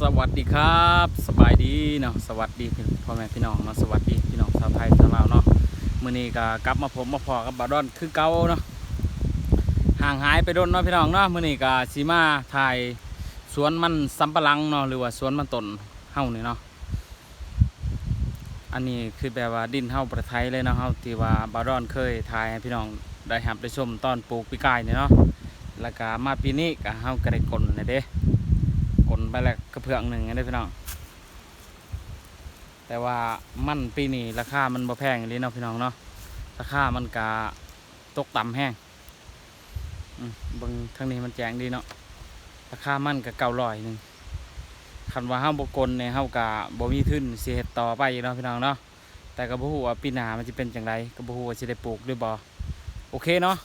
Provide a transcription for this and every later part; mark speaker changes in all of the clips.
Speaker 1: สวัสดีครับสบายดีเนาะสวัสดีพ่อแม่พี่น้องเนาะสวัสดีพี่น้องชาวไทยชาวลาวเนาะมื้อนี้ก็กลับมาผมมาพอกับบาดอนคือเก่าเนาะห่างหายไปโดนเนาะพี่น้องเนาะมื้อนี้ก็สิมาถ่ายสวนมันสำปะหลังเนาะหรือว่าสวนมันต้นเฮานี่เนาะอันนี้คือแบบว่าดินเฮาประเทศไทยเลยเนาะเฮาที่ว่าบาดอนเคยถ่ายให้พี่น้องได้รับได้ชมตอนปลูกปีกายนี่เนาะแล้วก็มาปีนี้ก็เฮาก็ได้กลนเลยเด้ นไปแล้วกระเพื่องหนึ่งได้พี่น้อง แต่ว่ามันปีนี้ราคามันบ่แพงเลยเนาะพี่น้องเนาะ ราคามันกะตกต่ำแห้งบิ่งทางนี้มันแจงดีเนาะ ราคามันกะเก้าร้อยหนึ่งคันว่าเฮาบกลเนี่ยเฮากะบ่มีทุนสิเฮ็ดต่อไปเนาะพี่น้องเนาะ แต่ก็บ่ฮู้ว่าปีหนามันสิเป็นจังไดก็บ่ฮู้ว่าสิได้ปลูกหรือบ่โอเคเนาะ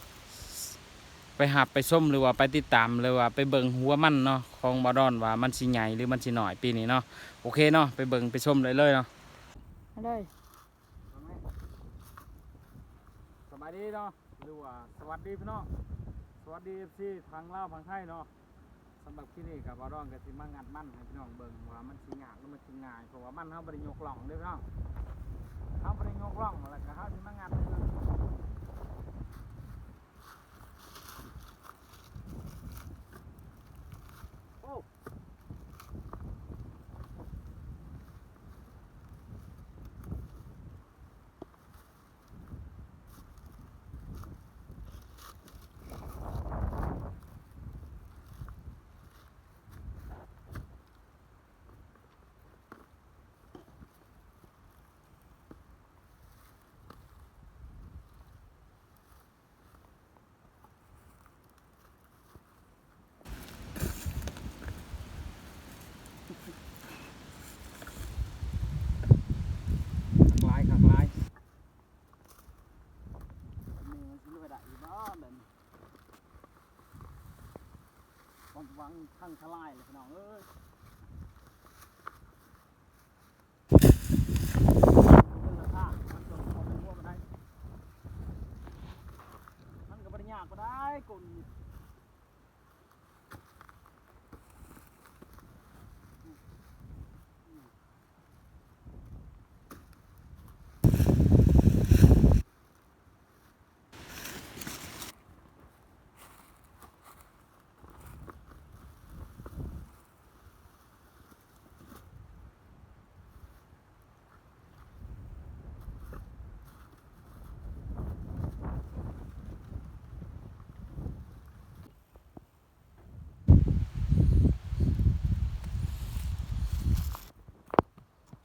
Speaker 1: ไปหับไปส้มหรือว่าไปติดตามหรือว่าไปเบิ่งหัวมันเนาะของบอดอนว่ามันสิใหญ่หรือมันสิหน่อยปีนี้เนาะโอเคเนาะไปเบิ่งไปชมเลยเลยเนาะ
Speaker 2: ได้
Speaker 1: สบายดีเนาะหรือว่าสวัสดีพี่น้องสวัสดีที่ทางลาวทางไทยเนาะสำหรับที่นี่กับบอดอนก็สิมางัดมันให้พี่น้องเบิ่งว่ามันสิยากหรือมันสิง่ายเพราะว่ามันเฮาบ่ได้ยกล่องเด้อพี่น้องเฮาบ่ได้ยกล่องแล้วก็เฮาสิมางัดให้เบิ่ง ขักลายขักลายนี่มันสิไปได้อีกบ้านเดิน วังทั้งทลายเลยพี่น้องเอ้ยเป็นราคามันจนพอเป็นหัวมันได้มันก็บ่ได้ยากก็ได้กุน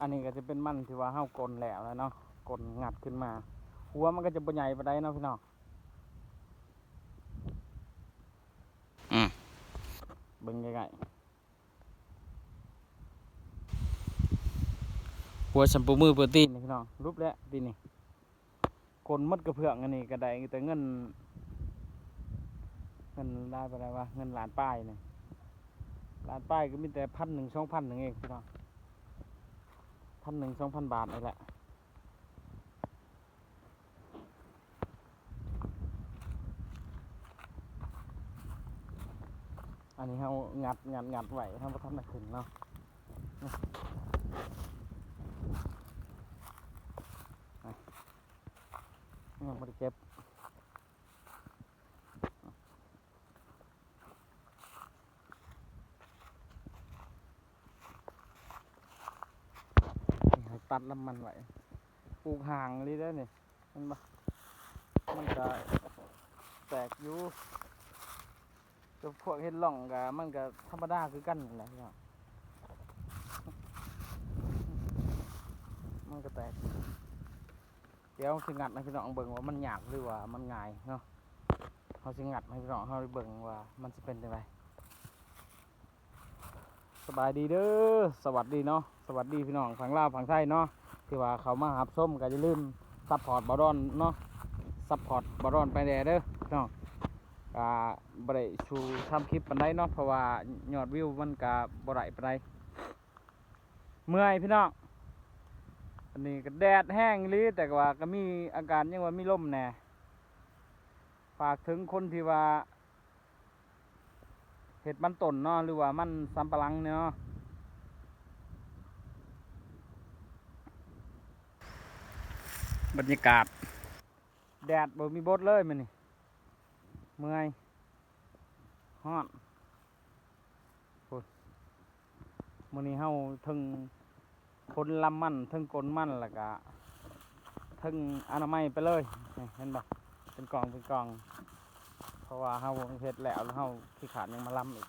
Speaker 1: อันนี้ก็จะเป็นมันที่ว่าเฮากลนแล้วแล้วเนาะกลนงัดขึ้นมา หัวมันก็จะบ่ใหญ่ปานใดเนาะพี่น้องอืมเบิ่งใกล้ๆหัวชัมพูมือโปรตีนนี่พี่น้องรูปแล้วปีนี้กลนหมดกระเพื่องอันนี้ก็ได้แต่เงิน เงินได้ไปได้วะเงินล้านป้ายนี่ล้านป้ายก็มีแต่พันหนึ่งสองพันหนึ่งเองพี่น้อง พันหนึ่งสองพันบาทนี่แหละอันนี้เขางัดงัดงัดไหวทำประทับหนักขึ้นเนาะยังไม่ได้เก็บนี่เขา ตัดลำมันไหวปลูกห่างเลยได้เนี่ยมันบ่มันจะแตกอยู่ก็พวกเห็ดล่องกับมันก็ธรรมดาคือกันนั่นแหละพี่น้องมันก็แตก เดี๋ยวสิงัดให้พี่น้องเบิ่งว่ามันหยากหรือว่ามันง่ายเนาะเขาสิงัดให้พี่น้องเขาเบิ่งว่ามันจะเป็นยังไง สบายดีเด้อสวัสดีเนาะสวัสดีพี่น้องฝั่งลาวฝั่งไทยเนาะที่ว่าเขามาหับส้มก็จะลืมซัพพอร์ตบอดอนเนาะซัพพอร์ตบอดอนไปแด่เด้อพี่น้องก็บ่ได้ชูทำคลิปปานใดเนาะเพราะว่ายอดวิวมันก็บ่ได้ปานใดเมื่อยพี่น้องอันนี้ก็แดดแห้งอีหลีแต่ว่าก็มีอาการยังว่ามีลมแน่ฝากถึงคนที่ว่า เห็ดมันต้นเนาะหรือว่ามันสำปะหลังเนาะบรรยากาศ แดดบ่มีบดเลยมันนี่เมื่อยฮอนมันนี่เฮาทึงคนลำมันทึงกลนมันละก็ทึงอนามัยไปเลย เห็นบ่เป็นกองเป็นกอง เพราะว่าเฮาเฮ็ดแล้วแล้วเฮาขี้ขาดยังมาล้ำอีก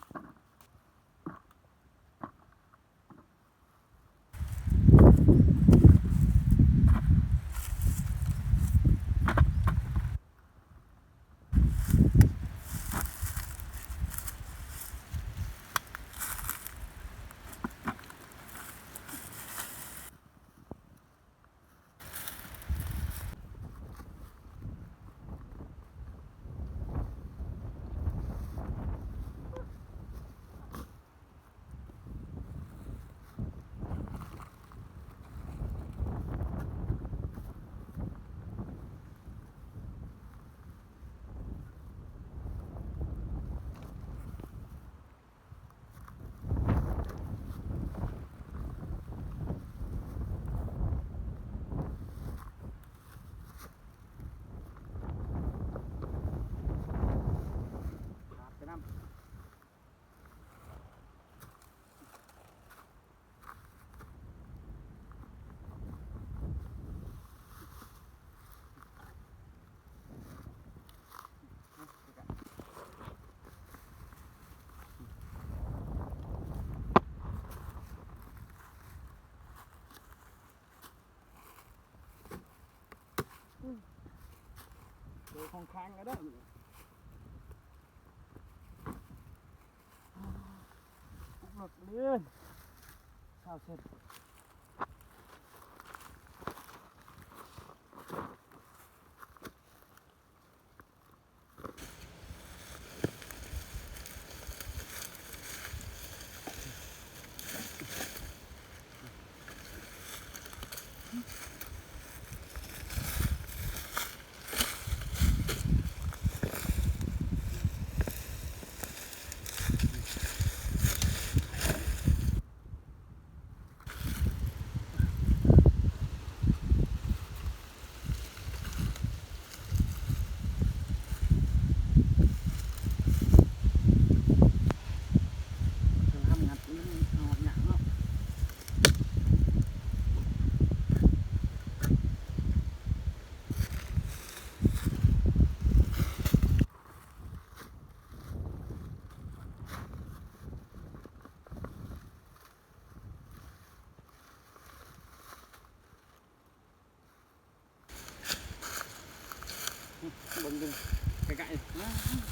Speaker 1: ขาดไปน้ำ เดี๋ยของค้างก็ได้หลดเลื่อนข้าวเสร็จ 哎呀！